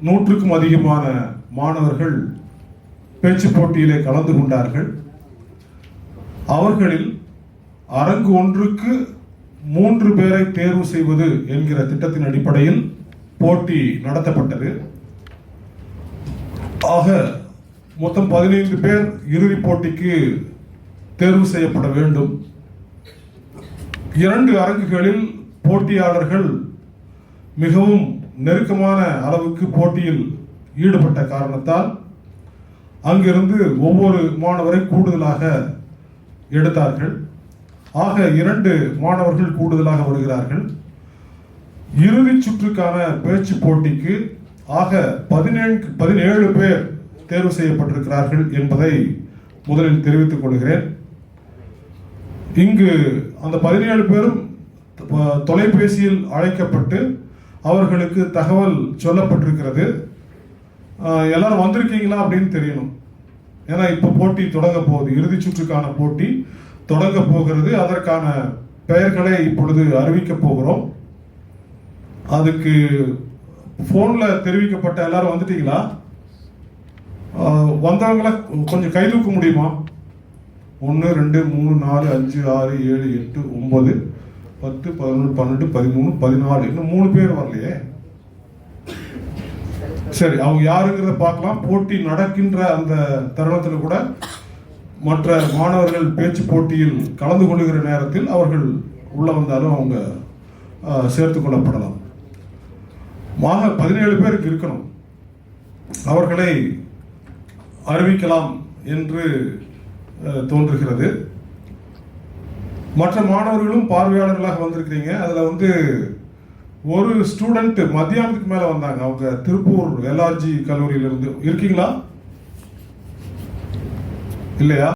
நூற்றுக்கும் அதிகமான மாணவர்கள் பேச்சு போட்டியிலே கலந்து கொண்டார்கள். அவர்களில் அரங்கு ஒன்றுக்கு மூன்று பேரை தேர்வு செய்வது என்கிற திட்டத்தின் அடிப்படையில் போட்டி நடத்தப்பட்டது. ஆக மொத்தம் பதினைந்து பேர் இறுதிப் போட்டிக்கு தேர்வு செய்யப்பட வேண்டும். இரண்டு அரங்குகளில் போட்டியாளர்கள் மிகவும் நெருக்கமான அளவுக்கு போட்டியில் ஈடுபட்ட காரணத்தால் அங்கிருந்து ஒவ்வொரு மாணவரை கூடுதலாக எடுத்தார்கள். ஆக இரண்டு மாணவர்கள் கூடுதலாக வருகிறார்கள். இறுதி சுற்றுக்கான பேச்சு போட்டிக்கு ஆக பதினேழு பதினேழு பேர் தேர்வு செய்யப்பட்டிருக்கிறார்கள் என்பதை முதலில் தெரிவித்துக் கொள்கிறேன். இங்கு அந்த பதினேழு பேரும் தொலைபேசியில் அழைக்கப்பட்டு அவர்களுக்கு தகவல் சொல்லப்பட்டிருக்கிறது. எல்லாரும் வந்திருக்கீங்களா அப்படின்னு தெரியணும். ஏன்னா இப்போ போட்டி தொடங்க போகுது. இறுதிச் சுற்றுக்கான போட்டி தொடங்க போகிறது. அதற்கான பெயர்களை இப்பொழுது அறிவிக்க போகிறோம். அதுக்கு ஃபோனில் தெரிவிக்கப்பட்ட எல்லாரும் வந்துட்டீங்களா? வந்தவங்கள கொஞ்சம் கை தூக்க முடியுமா? ஒன்று ரெண்டு மூணு நாலு அஞ்சு ஆறு ஏழு எட்டு ஒம்பது பத்து பதினொன்று பன்னெண்டு பதிமூணு பதினாலு இன்னும் மூணு பேர் வரலையே. சரி அவங்க யாருங்கிறத பார்க்கலாம். போட்டி நடக்கின்ற அந்த தருணத்தில் கூட மற்ற மாணவர்கள் பேச்சு போட்டியில் கலந்து கொள்கிற நேரத்தில் அவர்கள் உள்ள வந்தாலும் அவங்க சேர்த்து கொள்ளப்படலாம். மாக பதினேழு பேருக்கு இருக்கணும். அவர்களை அறிவிக்கலாம் என்று தோன்றுகிறது. மற்ற மாணவர்களும் பார்வையாளர்களாக வந்திருக்கிறீங்க. அதுல வந்து ஒரு ஸ்டூடெண்ட் மத்தியானத்துக்கு மேல வந்தாங்க. அவங்க திருப்பூர் எல்ஆர்ஜி கல்லூரியிலிருந்து. இருக்கீங்களா? இல்லையா?